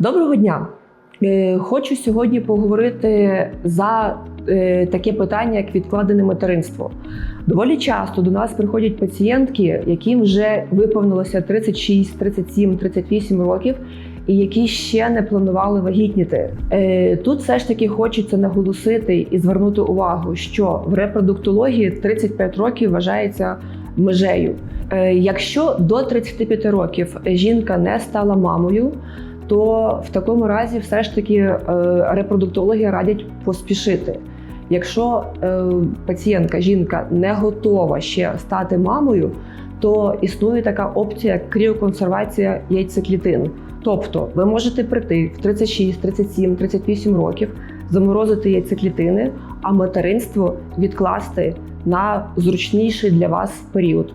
Доброго дня! Е, Хочу сьогодні поговорити за е, таке питання, як відкладене материнство. Доволі часто до нас приходять пацієнтки, яким вже виповнилося 36, 37, 38 років, і які ще не планували вагітніти. Е, Тут все ж таки хочеться наголосити і звернути увагу, що в репродуктології 35 років вважається межею. Якщо до 35 років жінка не стала мамою, то в такому разі все ж таки е, репродуктологи радять поспішити. Якщо е, пацієнтка, жінка не готова ще стати мамою, то існує така опція як кріоконсервація яйцеклітин. Тобто ви можете прийти в 36, 37, 38 років, заморозити яйцеклітини, а материнство відкласти на зручніший для вас період.